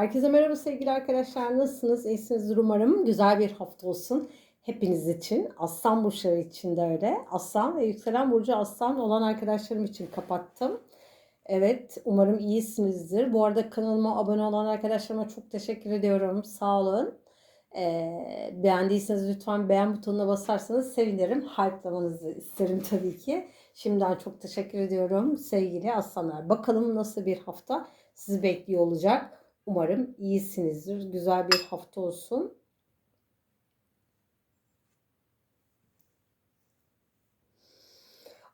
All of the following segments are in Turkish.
Herkese merhaba sevgili arkadaşlar. Nasılsınız? İyisinizdir umarım. Güzel bir hafta olsun hepiniz için. Aslan burçları için de öyle. Aslan ve yükselen burcu aslan olan arkadaşlarım için kapattım. Evet, umarım iyisinizdir. Bu arada kanalıma abone olan arkadaşlarıma çok teşekkür ediyorum. Sağ olun. Ee, beğendiyseniz lütfen beğen butonuna basarsanız sevinirim. Hype'lamanızı isterim tabii ki. Şimdiden çok teşekkür ediyorum sevgili aslanlar. Bakalım nasıl bir hafta sizi bekliyor olacak. Umarım iyisinizdir. Güzel bir hafta olsun.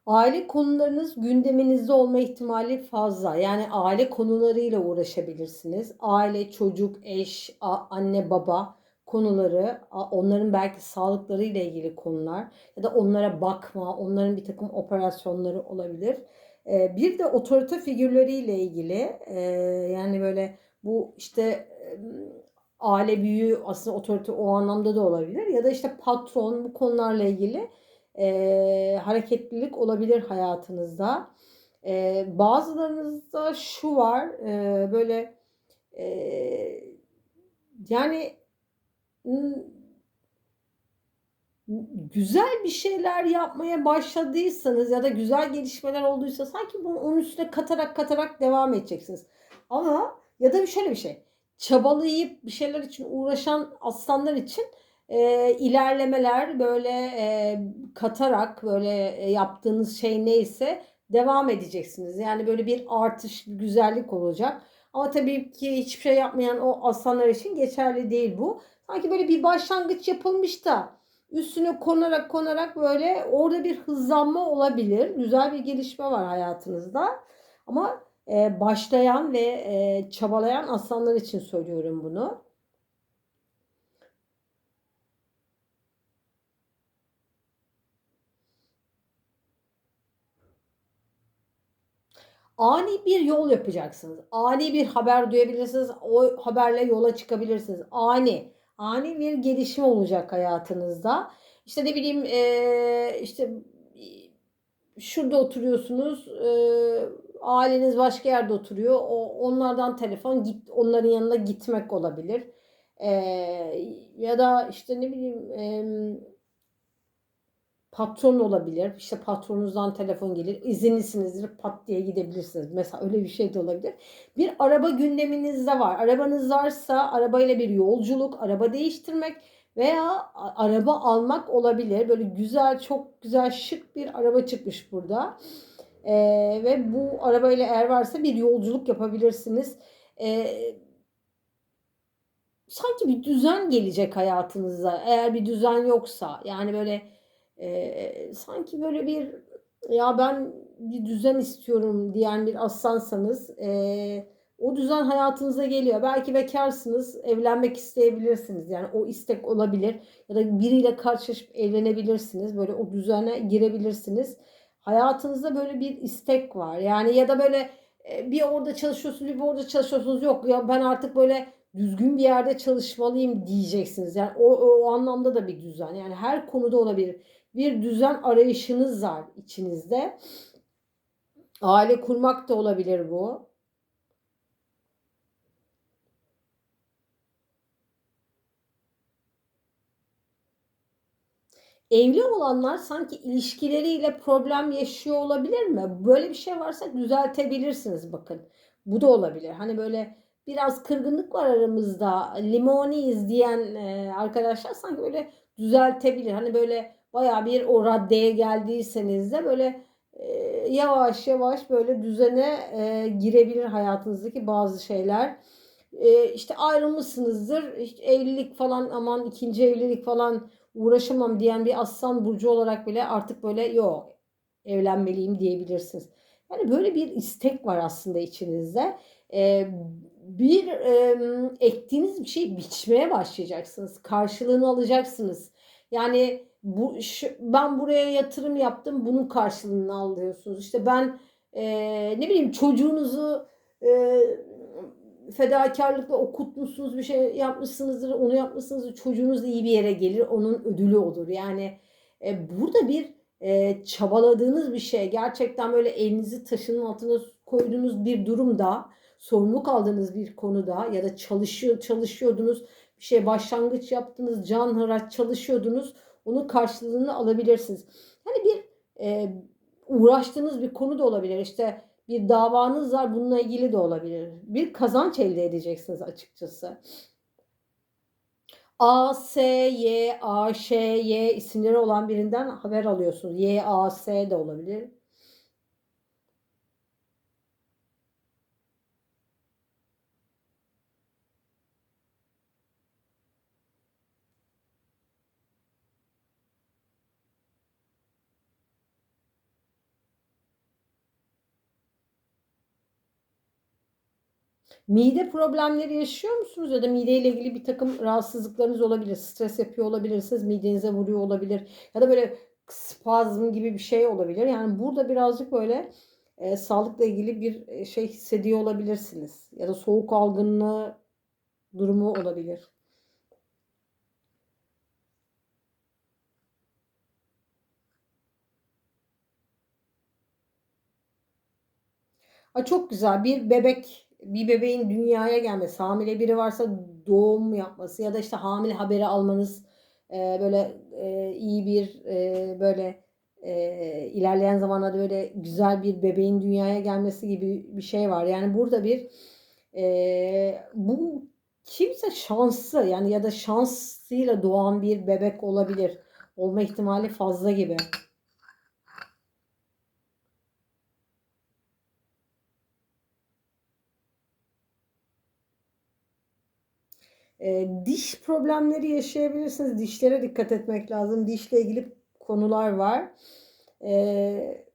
Aile konularınız gündeminizde olma ihtimali fazla. Yani aile konularıyla uğraşabilirsiniz. Aile, çocuk, eş, anne, baba konuları, onların belki sağlıkları ile ilgili konular ya da onlara bakma, onların bir takım operasyonları olabilir. Bir de otorite figürleriyle ilgili yani böyle bu işte aile büyüğü aslında otorite o anlamda da olabilir ya da işte patron bu konularla ilgili e, hareketlilik olabilir hayatınızda. E, bazılarınızda şu var e, böyle e, yani güzel bir şeyler yapmaya başladıysanız ya da güzel gelişmeler olduysa sanki bunu onun üstüne katarak katarak devam edeceksiniz. Ama ya da şöyle bir şey. Çabalayıp bir şeyler için uğraşan aslanlar için e, ilerlemeler böyle e, katarak böyle e, yaptığınız şey neyse devam edeceksiniz. Yani böyle bir artış, bir güzellik olacak. Ama tabii ki hiçbir şey yapmayan o aslanlar için geçerli değil bu. Sanki böyle bir başlangıç yapılmış da üstüne konarak konarak böyle orada bir hızlanma olabilir. Güzel bir gelişme var hayatınızda. Ama başlayan ve çabalayan aslanlar için söylüyorum bunu. ani bir yol yapacaksınız. Ani bir haber duyabilirsiniz. O haberle yola çıkabilirsiniz. Ani. Ani bir gelişme olacak hayatınızda. İşte ne bileyim e, işte şurada oturuyorsunuz. E, aileniz başka yerde oturuyor. O, onlardan telefon git onların yanına gitmek olabilir. E, ya da işte ne bileyim e, patron olabilir. İşte patronunuzdan telefon gelir. İzinlisinizdir pat diye gidebilirsiniz. Mesela öyle bir şey de olabilir. Bir araba gündeminizde var. Arabanız varsa arabayla bir yolculuk, araba değiştirmek veya araba almak olabilir. Böyle güzel, çok güzel, şık bir araba çıkmış burada. Ee, ve bu arabayla eğer varsa bir yolculuk yapabilirsiniz. Ee, sanki bir düzen gelecek hayatınıza. Eğer bir düzen yoksa yani böyle e, sanki böyle bir ya ben bir düzen istiyorum diyen bir aslansanız e, o düzen hayatınıza geliyor. Belki bekarsınız, evlenmek isteyebilirsiniz. Yani o istek olabilir. Ya da biriyle karşılaşıp evlenebilirsiniz. Böyle o düzene girebilirsiniz. Hayatınızda böyle bir istek var. Yani ya da böyle bir orada çalışıyorsunuz, bir orada çalışıyorsunuz. Yok ya ben artık böyle düzgün bir yerde çalışmalıyım diyeceksiniz. Yani o, o anlamda da bir düzen. Yani her konuda olabilir bir düzen arayışınız var içinizde. Aile kurmak da olabilir bu. Evli olanlar sanki ilişkileriyle problem yaşıyor olabilir mi? Böyle bir şey varsa düzeltebilirsiniz bakın. Bu da olabilir. Hani böyle biraz kırgınlık var aramızda. Limoniyiz diyen arkadaşlar sanki böyle düzeltebilir. Hani böyle baya bir o raddeye geldiyseniz de böyle e, yavaş yavaş böyle düzene e, girebilir hayatınızdaki bazı şeyler. E, işte ayrılmışsınızdır. İşte evlilik falan aman ikinci evlilik falan uğraşamam diyen bir aslan burcu olarak bile artık böyle yok evlenmeliyim diyebilirsiniz. Yani böyle bir istek var aslında içinizde. E, bir e, ektiğiniz bir şeyi biçmeye başlayacaksınız. Karşılığını alacaksınız. Yani bu şu, ben buraya yatırım yaptım bunun karşılığını alıyorsunuz. İşte ben e, ne bileyim çocuğunuzu fedakarlıkla okutmuşsunuz bir şey yapmışsınızdır onu yapmışsınızdır çocuğunuz iyi bir yere gelir onun ödülü olur. Yani e, burada bir e, çabaladığınız bir şey gerçekten böyle elinizi taşının altına koyduğunuz bir durumda sorumluluk aldığınız bir konuda ya da çalışıyor çalışıyordunuz bir şey başlangıç yaptınız can hıraç çalışıyordunuz onun karşılığını alabilirsiniz. Hani bir e, uğraştığınız bir konu da olabilir işte bir davanız var bununla ilgili de olabilir. Bir kazanç elde edeceksiniz açıkçası. A, S, Y, A, Ş, Y isimleri olan birinden haber alıyorsunuz. Y, A, S de olabilir. Mide problemleri yaşıyor musunuz ya da mideyle ilgili bir takım rahatsızlıklarınız olabilir. Stres yapıyor olabilirsiniz, midenize vuruyor olabilir ya da böyle spazm gibi bir şey olabilir. Yani burada birazcık böyle e, sağlıkla ilgili bir e, şey hissediyor olabilirsiniz ya da soğuk algınlığı durumu olabilir. Ha, çok güzel bir bebek bir bebeğin dünyaya gelmesi, hamile biri varsa doğum yapması ya da işte hamile haberi almanız e, böyle e, iyi bir e, böyle e, ilerleyen zamanlarda böyle güzel bir bebeğin dünyaya gelmesi gibi bir şey var. Yani burada bir e, bu kimse şanslı yani ya da şansıyla doğan bir bebek olabilir. Olma ihtimali fazla gibi. E, diş problemleri yaşayabilirsiniz. Dişlere dikkat etmek lazım. Dişle ilgili konular var. E,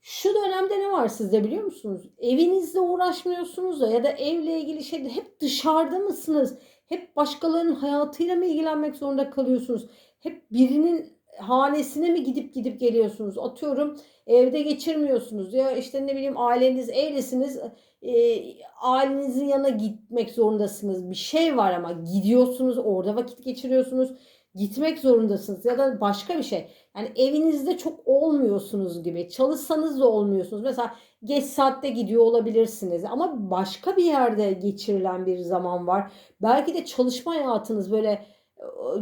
şu dönemde ne var sizde biliyor musunuz? Evinizde uğraşmıyorsunuz da ya da evle ilgili şeyde hep dışarıda mısınız? Hep başkalarının hayatıyla mı ilgilenmek zorunda kalıyorsunuz? Hep birinin hanesine mi gidip gidip geliyorsunuz? Atıyorum evde geçirmiyorsunuz ya işte ne bileyim aileniz evlisiniz e, ailenizin yanına gitmek zorundasınız. Bir şey var ama gidiyorsunuz orada vakit geçiriyorsunuz. Gitmek zorundasınız ya da başka bir şey. Yani evinizde çok olmuyorsunuz gibi. Çalışsanız da olmuyorsunuz. Mesela geç saatte gidiyor olabilirsiniz ama başka bir yerde geçirilen bir zaman var. Belki de çalışma hayatınız böyle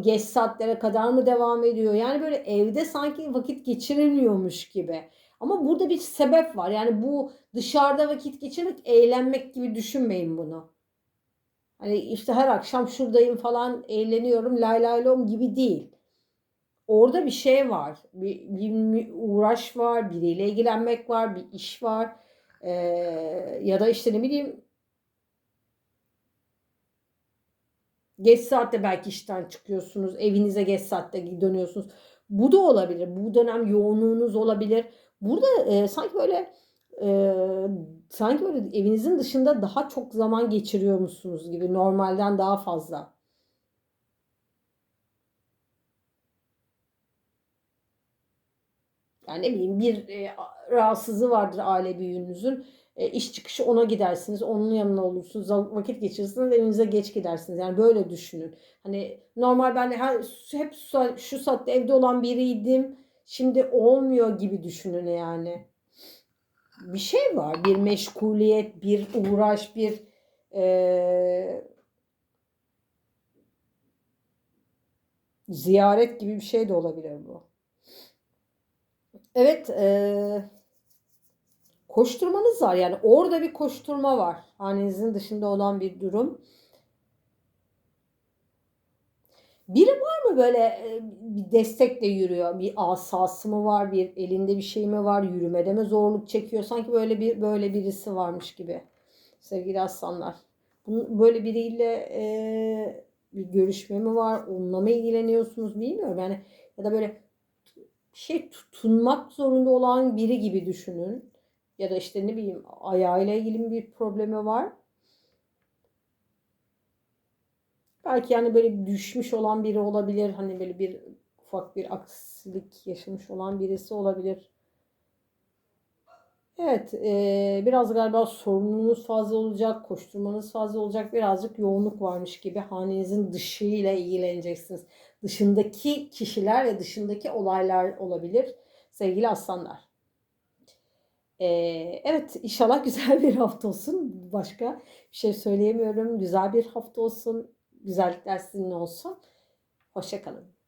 geç saatlere kadar mı devam ediyor? Yani böyle evde sanki vakit geçirilmiyormuş gibi. Ama burada bir sebep var. Yani bu dışarıda vakit geçirmek, eğlenmek gibi düşünmeyin bunu. Hani işte her akşam şuradayım falan eğleniyorum lay lay lom gibi değil. Orada bir şey var. Bir, bir uğraş var, biriyle ilgilenmek var, bir iş var. Ee, ya da işte ne bileyim Geç saatte belki işten çıkıyorsunuz. Evinize geç saatte dönüyorsunuz. Bu da olabilir. Bu dönem yoğunluğunuz olabilir. Burada e, sanki böyle e, sanki böyle evinizin dışında daha çok zaman geçiriyor musunuz gibi normalden daha fazla. Yani ne bileyim bir e, rahatsızlığı vardır aile büyüğünüzün e, iş çıkışı ona gidersiniz. Onun yanına olursunuz. Vakit geçirirsiniz. Evinize geç gidersiniz. Yani böyle düşünün. Hani normal ben her, hep şu saatte evde olan biriydim. Şimdi olmuyor gibi düşünün yani. Bir şey var. Bir meşguliyet, bir uğraş, bir e, ziyaret gibi bir şey de olabilir bu. Evet. Eee koşturmanız var. Yani orada bir koşturma var. Hanenizin dışında olan bir durum. Biri var mı böyle e, bir destekle yürüyor? Bir asası mı var? Bir elinde bir şey mi var? Yürümede mi zorluk çekiyor? Sanki böyle bir böyle birisi varmış gibi. Sevgili aslanlar. Böyle biriyle e, bir görüşme mi var? Onunla mı ilgileniyorsunuz bilmiyorum. Yani ya da böyle şey tutunmak zorunda olan biri gibi düşünün ya da işte ne bileyim ayağıyla ilgili bir problemi var. Belki yani böyle düşmüş olan biri olabilir. Hani böyle bir ufak bir aksilik yaşamış olan birisi olabilir. Evet, e, biraz galiba sorumluluğunuz fazla olacak, koşturmanız fazla olacak, birazcık yoğunluk varmış gibi hanenizin dışıyla ilgileneceksiniz. Dışındaki kişiler ve dışındaki olaylar olabilir sevgili aslanlar. Eee, evet, inşallah güzel bir hafta olsun. Başka bir şey söyleyemiyorum. Güzel bir hafta olsun. Güzellikler sizinle olsun. Hoşça kalın.